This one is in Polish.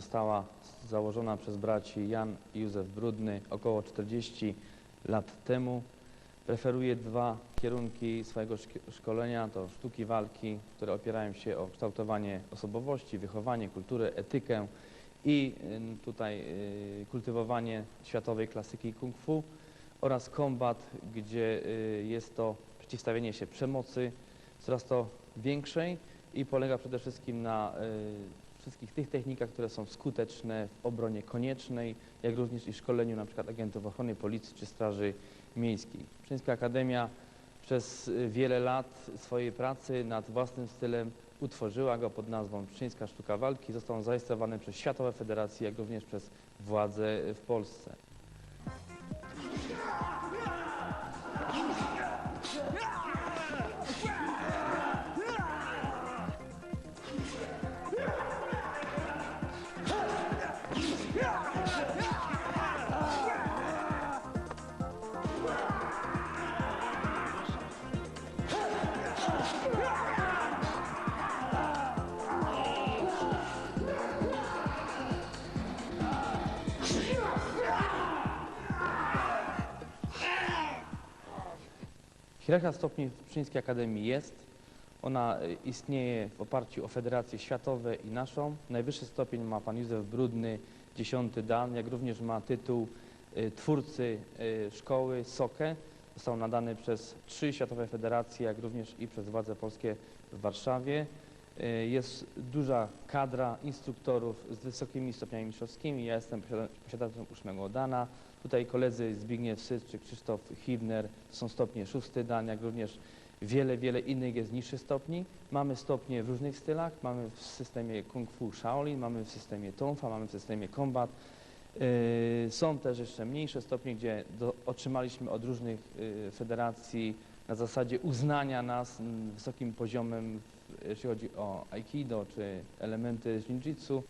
została założona przez braci Jan i Józef Brudny około 40 lat temu. Preferuje dwa kierunki swojego szk- szkolenia, to sztuki walki, które opierają się o kształtowanie osobowości, wychowanie, kulturę, etykę i tutaj y, kultywowanie światowej klasyki kung fu oraz kombat, gdzie y, jest to przeciwstawienie się przemocy coraz to większej i polega przede wszystkim na y, wszystkich tych technikach, które są skuteczne w obronie koniecznej, jak również i szkoleniu przykład agentów ochrony policji czy straży miejskiej. Pszczyńska Akademia przez y, wiele lat swojej pracy nad własnym stylem utworzyła go pod nazwą Pszczyńska Sztuka Walki. Został on zarejestrowany przez Światowe Federacje, jak również przez władze w Polsce. Hierarchia stopni w Pszczyńskiej Akademii jest. Ona y, istnieje w oparciu o federacje światowe i naszą. Najwyższy stopień ma pan Józef Brudny, dziesiąty dan, jak również ma tytuł y, twórcy y, szkoły SOKE. Został nadany przez trzy światowe federacje, jak również i przez władze polskie w Warszawie. Y, Jest duża kadra instruktorów z wysokimi stopniami mistrzowskimi. Ja jestem posiada- posiadaczem ósmego dana. Tutaj koledzy Zbigniew Syc czy Krzysztof Hibner są stopnie szósty dan, jak również wiele, wiele innych jest niższych stopni. Mamy stopnie w różnych stylach. Mamy w systemie Kung Fu Shaolin, mamy w systemie Tonfa, mamy w systemie Combat. Yy, Są też jeszcze mniejsze stopnie, gdzie do, otrzymaliśmy od różnych yy, federacji na zasadzie uznania nas mm, wysokim poziomem, jeśli chodzi o Aikido czy elementy Jiu-Jitsu.